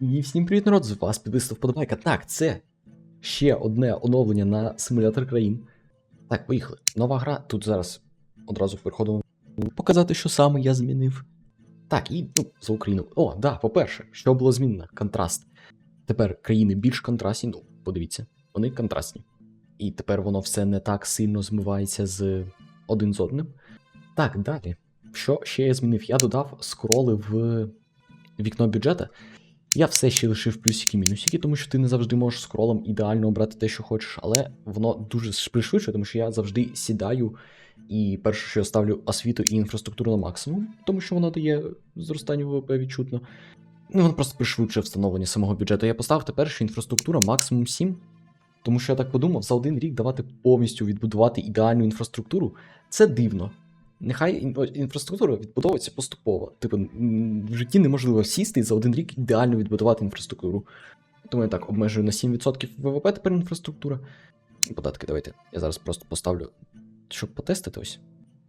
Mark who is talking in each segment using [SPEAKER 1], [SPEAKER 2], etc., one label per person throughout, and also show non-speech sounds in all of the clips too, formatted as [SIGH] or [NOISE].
[SPEAKER 1] І всім привіт, народ, з вас підписав вподобайка. Так, це ще одне оновлення на симулятор країн. Так, поїхали. Нова гра. Тут зараз одразу переходимо показати, що саме я змінив. Так, і ну, за Україну. О, да, по-перше, що було змінено? Контраст. Тепер країни більш контрастні, ну, подивіться, вони контрастні. І тепер воно все не так сильно змивається з один з одним. Так, далі. Що ще я змінив? Я додав скроли в вікно бюджета. Я все ще лишив плюсики-мінусики, тому що ти не завжди можеш скролом ідеально обрати те, що хочеш, але воно дуже пришвидшує, тому що я завжди сідаю і перше, що я ставлю освіту і інфраструктуру на максимум, тому що воно дає зростання ВВП відчутно. Ну, воно просто пришвидшує встановлення самого бюджету. Я поставив тепер, що інфраструктура максимум 7, тому що я так подумав, за один рік давати повністю відбудувати ідеальну інфраструктуру це дивно. Нехай інфраструктура відбудовується поступово. Типу, в житті неможливо сісти і за один рік ідеально відбудувати інфраструктуру. Тому я так обмежую на 7% ВВП тепер інфраструктура. Податки, давайте. Я зараз просто поставлю, щоб потестити ось.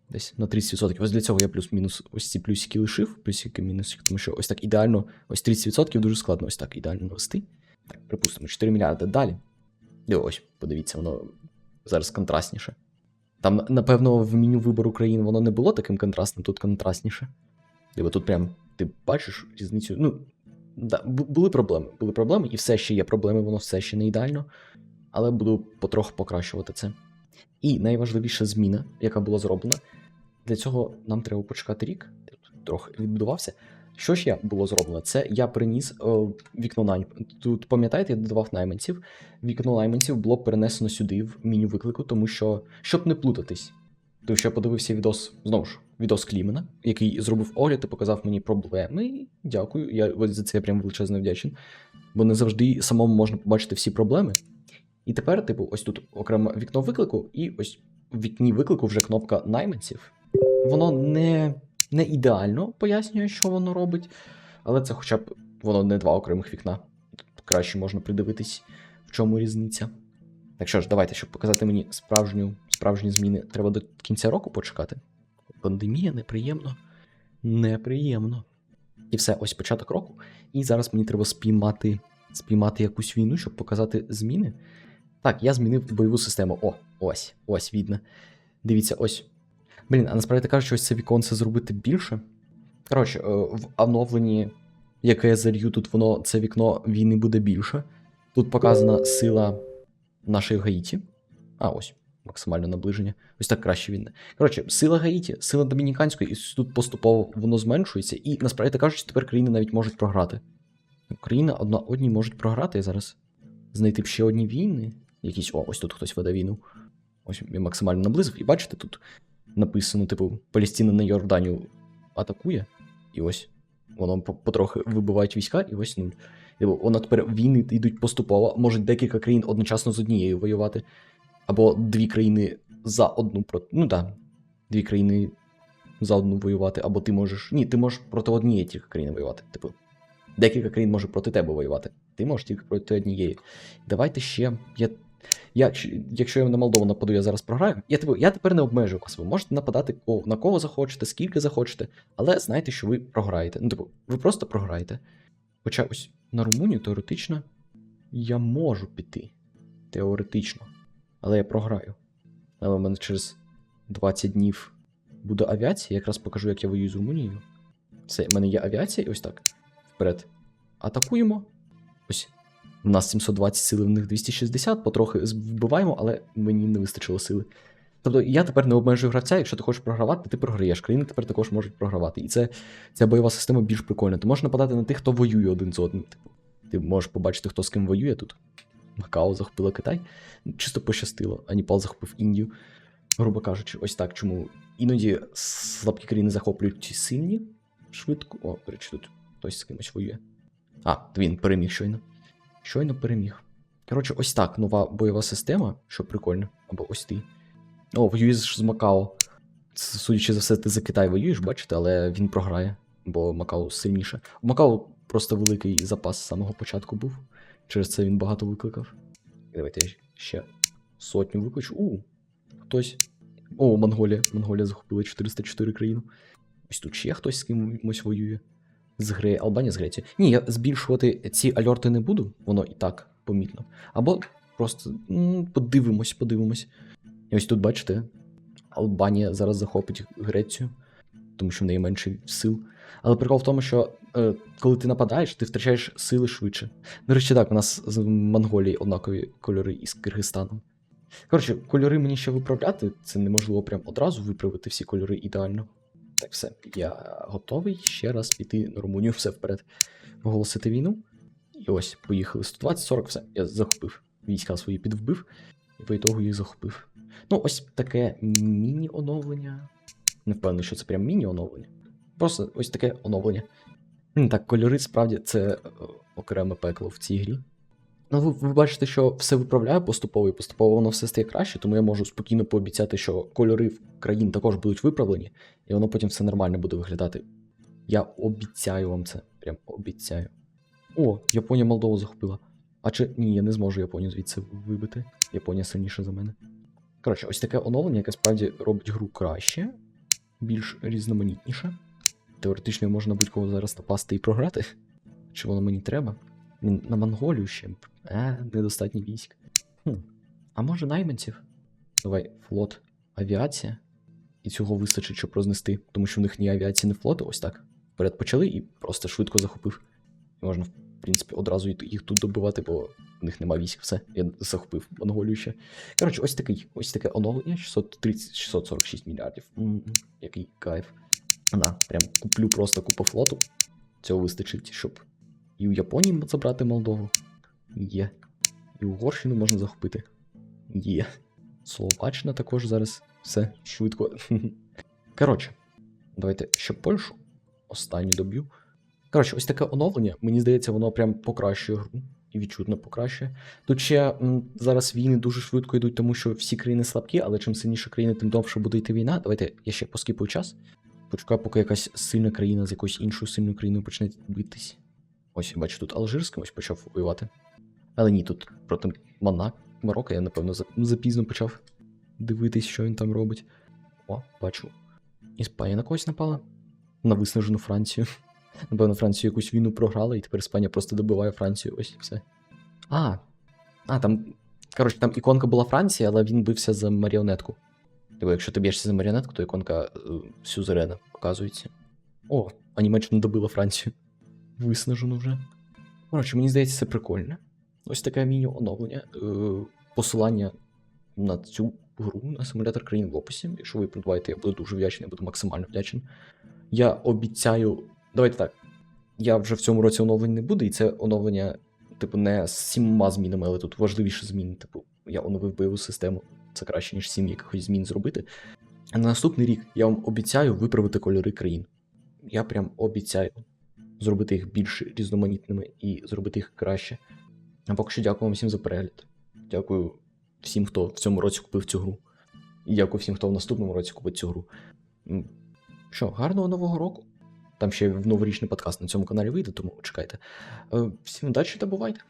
[SPEAKER 1] Десь на 30%. Ось для цього я плюс-мінус ось ці плюсики лишив, плюсики мінусики, тому що ось так ідеально, ось 30% дуже складно ось так ідеально навести. Так, припустимо, 4 мільярди далі. І ось, подивіться, воно зараз контрастніше. Там, напевно, в меню вибору країн воно не було таким контрастним, тут контрастніше. Тобто тут прям ти бачиш різницю. Ну, да, були проблеми. Були проблеми, і все ще є проблеми, воно все ще не ідеально. Але буду потроху покращувати це. І найважливіша зміна, яка була зроблена, для цього нам треба почекати рік. Трохи відбудувався. Що ж я було зроблено? Це я приніс о, вікно найм. Тут пам'ятаєте, я додавав найманців. Вікно найманців було перенесено сюди в меню виклику, тому що щоб не плутатись. Тому що я подивився відос, знову ж, відос Клімена, який зробив огляд і показав мені проблеми. Дякую. Я ось за це прям величезно вдячний. Бо не завжди самому можна побачити всі проблеми. І тепер, типу, ось тут окреме вікно виклику, і ось в вікні виклику вже кнопка найманців. Воно не, не ідеально пояснює, що воно робить, але це хоча б воно не два окремих вікна. Тут краще можна придивитись, в чому різниця. Так що ж, давайте, щоб показати мені справжню, справжні зміни, треба до кінця року почекати. Пандемія неприємно. Неприємно. І все, ось початок року. І зараз мені треба спіймати, спіймати якусь війну, щоб показати зміни. Так, я змінив бойову систему. О, ось, ось видно. Дивіться, ось. Блін, а насправді кажучи, ось це віконце зробити більше. Коротше, е, в оновленні, яке я залью, тут воно це вікно війни буде більше. Тут показана сила нашої Гаїті. А, ось, максимальне наближення. Ось так краще він. Коротше, сила Гаїті, сила Домініканської, і тут поступово воно зменшується, і насправді кажучи, тепер країни навіть можуть програти. Країна одна одній можуть програти зараз. Знайти б ще одні війни. Якісь. О, ось тут хтось веде війну. Ось я максимально наблизив. І бачите, тут написано, типу, Палістина на Йорданію атакує. І ось воно потрохи вибивають війська, і ось нуль. Типу, воно тепер війни йдуть поступово. Можуть декілька країн одночасно з однією воювати. Або дві країни за одну проти. Ну так. Дві країни за одну воювати, або ти можеш. Ні, ти можеш проти однієї тільки країни воювати. Типу, декілька країн може проти тебе воювати. Ти можеш тільки проти однієї. Давайте ще. Я, я, якщо я на Молдову нападу, я зараз програю. Я, типу, я тепер не обмежую вас. Ви можете нападати на кого захочете, скільки захочете, але знайте, що ви програєте. Ну, типу, ви просто програєте. Хоча ось на Румунію теоретично я можу піти. Теоретично. Але я програю. Але в мене через 20 днів буде авіація. Якраз покажу, як я воюю з Румунією. Це в мене є авіація, і ось так. Вперед. Атакуємо. Ось. У нас 720 сили, в них 260, потрохи вбиваємо, але мені не вистачило сили. Тобто я тепер не обмежую гравця, якщо ти хочеш програвати, ти програєш. Країни тепер також можуть програвати. І це ця бойова система більш прикольна. Ти можеш нападати на тих, хто воює один з одним. Типу, ти можеш побачити, хто з ким воює тут. Макао захопило Китай. Чисто пощастило, а Ніпал захопив Індію. Грубо кажучи, ось так. Чому іноді слабкі країни захоплюють сильні швидко. О, речі, тут хтось з кимось воює. А, він переміг щойно. Щойно переміг. Коротше, ось так нова бойова система, що прикольно. Або ось ти. О, воюєш з Макао. Судячи за все, ти за Китай воюєш, бачите, але він програє, бо Макао сильніше. У Макао просто великий запас з самого початку був. Через це він багато викликав. Давайте я ще сотню викличу. У, хтось. О, Монголія. Монголія захопила 404 країну. Ось тут ще хтось з кимось воює. З гри Албанія з Грецією. Ні, я збільшувати ці альорти не буду, воно і так помітно. Або просто подивимось, подивимось. І ось тут, бачите, Албанія зараз захопить Грецію, тому що в неї менше сил. Але прикол в тому, що е, коли ти нападаєш, ти втрачаєш сили швидше. До речі, так, у нас з Монголії однакові кольори із Киргизстаном. Коротше, кольори мені ще виправляти, це неможливо прям одразу виправити всі кольори ідеально. Все, я готовий ще раз піти на Румунію, все вперед. Оголосити війну. І ось, поїхали. 120-40, все, я захопив. Війська свої підвбив, і по ітогу їх захопив. Ну, ось таке міні-оновлення. Не впевнений, що це прям міні-оновлення. Просто ось таке оновлення. Так, кольори справді це е, окреме пекло в цій грі. Ну, ви, ви бачите, що все виправляю поступово і поступово воно все стає краще, тому я можу спокійно пообіцяти, що кольори країн також будуть виправлені, і воно потім все нормально буде виглядати. Я обіцяю вам це. Прям обіцяю. О, Японія Молдову захопила. А чи ні, я не зможу Японію звідси вибити. Японія сильніша за мене. Коротше, ось таке оновлення, яке справді робить гру краще, більш різноманітніше. Теоретично можна будь-кого зараз напасти і програти. Чи воно мені треба? На Монголію ще. Е, недостатньо військ. Хм. А може найманців? Давай, флот, авіація. І цього вистачить, щоб рознести, тому що в них ні авіації, ні флоту, ось так. Вперед почали і просто швидко захопив. Можна, в принципі, одразу їх тут добивати, бо в них нема військ, все. Я захопив Монголію ще. Коротше, ось такий, ось таке оновлення, 630, 646 мільярдів. М, Який кайф. Да, прям куплю просто купу флоту. Цього вистачить, щоб і у Японії забрати Молдову. Є. І Угорщину можна захопити. Є. Словаччина також зараз все швидко. [LAUGHS] Коротше, давайте ще Польщу. Останню доб'ю. Коротше, ось таке оновлення. Мені здається, воно прям покращує гру. І відчутно покращує. Тут ще м, зараз війни дуже швидко йдуть, тому що всі країни слабкі, але чим сильніша країна, тим довше буде йти війна. Давайте я ще поскіпую час. Почекаю, поки якась сильна країна з якоюсь іншою сильною країною почне битись. Ось бачу, тут Алжир ось почав воювати. Але ні, тут проти Монак, Марокко, я напевно запізно почав дивитись, що він там робить. О, бачу. Іспанія на когось напала. На виснажену Францію. [LAUGHS] Напевно, Францію якусь війну програла, і тепер Іспанія просто добиває Францію. Ось все. А. А, там. Коротше, там іконка була Франція, але він бився за маріонетку. Тобто, якщо ти б'єшся за маріонетку, то іконка е, сюзерена показується. О, а Німеччина добила Францію. Виснажено вже. Коротше, мені здається, це прикольно. Ось таке міні-оновлення. Е, посилання на цю гру на симулятор країн в описі. Якщо ви придбаєте, я буду дуже вдячний, я буду максимально вдячний. Я обіцяю. Давайте так. Я вже в цьому році оновлень не буде, і це оновлення, типу, не з сімома змінами, але тут важливіші зміни. Типу, я оновив бойову систему. Це краще, ніж сім якихось змін зробити. А на наступний рік я вам обіцяю виправити кольори країн. Я прям обіцяю зробити їх більш різноманітними і зробити їх краще. А поки що дякую вам всім за перегляд. Дякую всім, хто в цьому році купив цю гру. І дякую всім, хто в наступному році купить цю гру. Що, гарного нового року. Там ще в новорічний подкаст на цьому каналі вийде, тому чекайте. Е, Всім удачі та бувайте!